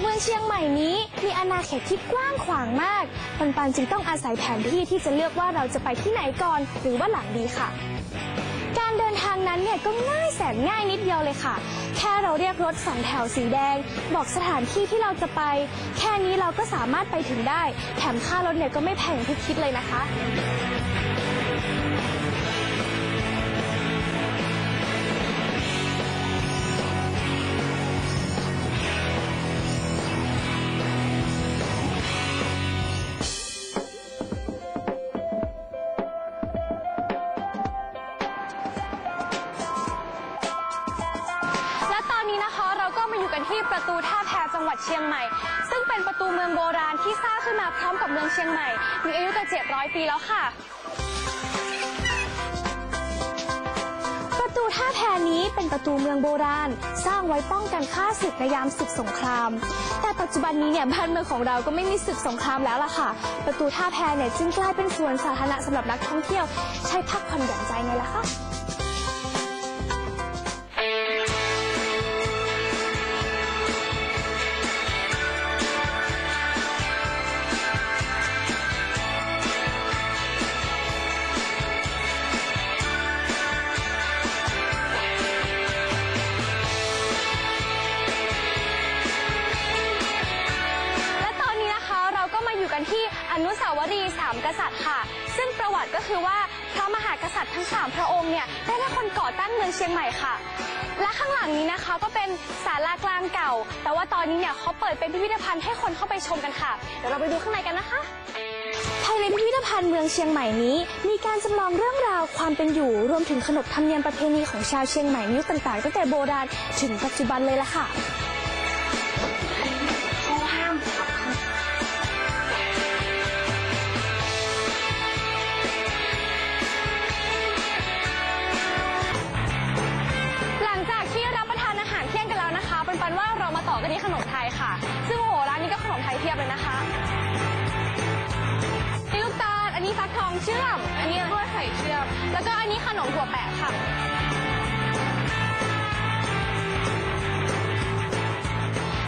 เมืองเชียงใหม่นี้ มีอาณาเขตที่กว้างขวางมาก ปันปันจึงต้องอาศัยแผนที่ที่จะเลือกว่าเราจะไปที่ไหนก่อนหรือว่าหลังดีค่ะ การเดินทางนั้นเนี่ยก็ง่ายแสนง่ายนิดเดียวเลยค่ะ แค่เราเรียกรถสองแถวสีแดง บอกสถานที่ที่เราจะไป แค่นี้เราก็สามารถไปถึงได้ แถมค่ารถเนี่ยก็ไม่แพงที่คิดเลยนะคะ ที่ประตูท่าแพจังหวัดเชียงใหม่ ซึ่งเป็นประตูเมืองโบราณที่สร้างขึ้นมาพร้อมกับเมืองเชียงใหม่ มีอายุกว่า700 ปีแล้วค่ะ ประตูท่าแพนี้เป็นประตูเมืองโบราณ สร้างไว้ป้องกันฆ่าศึกในยามศึกสงคราม แต่ปัจจุบันนี้เนี่ยบ้านเมืองของเราก็ไม่มีศึกสงครามแล้วล่ะค่ะ ประตูท่าแพเนี่ยจึงกลายเป็นสวนสาธารณะสำหรับนักท่องเที่ยว ใช้พักผ่อนหย่อนใจไงล่ะคะ สาวรีสามกษัตริย์ค่ะ ซึ่งประวัติก็คือว่าพระมหากษัตริย์ทั้งสามพระองค์เนี่ยได้เป็นคนก่อตั้งเมืองเชียงใหม่ค่ะ และข้างหลังนี้นะคะก็เป็นศาลากลางเก่า แต่ว่าตอนนี้เนี่ยเขาเปิดเป็นพิพิธภัณฑ์ให้คนเข้าไปชมกันค่ะ เดี๋ยวเราไปดูข้างในกันนะคะภายในพิพิธภัณฑ์เมืองเชียงใหม่นี้ มีการจำลองเรื่องราวความเป็นอยู่รวมถึงขนบธรรมเนียมประเพณีของชาวเชียงใหม่ยุคต่างๆตั้งแต่โบราณถึงปัจจุบันเลยล่ะค่ะ แล้วก็อันนี้ขนมถั่วแปะค่ะ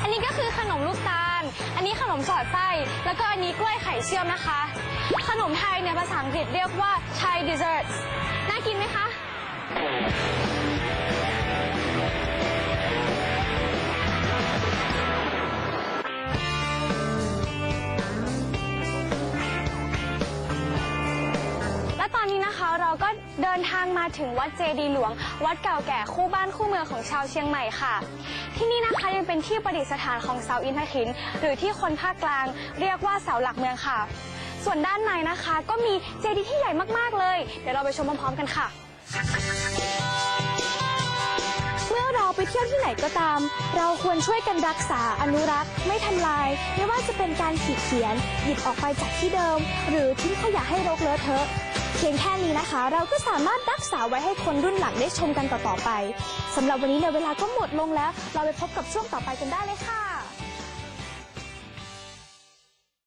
อันนี้ก็คือขนมลูกตาล อันนี้ขนมสอดไส้ แล้วก็อันนี้กล้วยไข่เชื่อมนะคะ ขนมไทยเนี่ยภาษาอังกฤษเรียกว่า Thai desserts น่ากินไหมคะและ เราก็เดินทางมาถึงวัดเจดีหลวง วัดเก่าแก่คู่บ้านคู่เมืองของชาวเชียงใหม่ค่ะ ที่นี่นะคะยังเป็นที่ประดิษฐานของเสาอินทขิน หรือที่คนภาคกลาง เรียกว่าเสาหลักเมืองค่ะ ส่วนด้านในนะคะก็มีเจดีย์ที่ใหญ่มากๆเลย เดี๋ยวเราไปชมพร้อมๆกันค่ะเมื่อเราไปเที่ยวที่ไหนก็ตาม เราควรช่วยกันรักษาอนุรักษ์ ไม่ทำลาย ไม่ว่าจะเป็นการขีดเขียน หยิบออกไปจากที่เดิม หรือทิ้งขยะให้รกเลอะเทอะ เพียงแค่นี้นะคะ เราก็สามารถรักษาไว้ให้คนรุ่นหลังได้ชมกันต่อๆไปสำหรับวันนี้เนี่ยเวลาก็หมดลงแล้ว เราไปพบกับช่วงต่อไปกันได้เลยค่ะ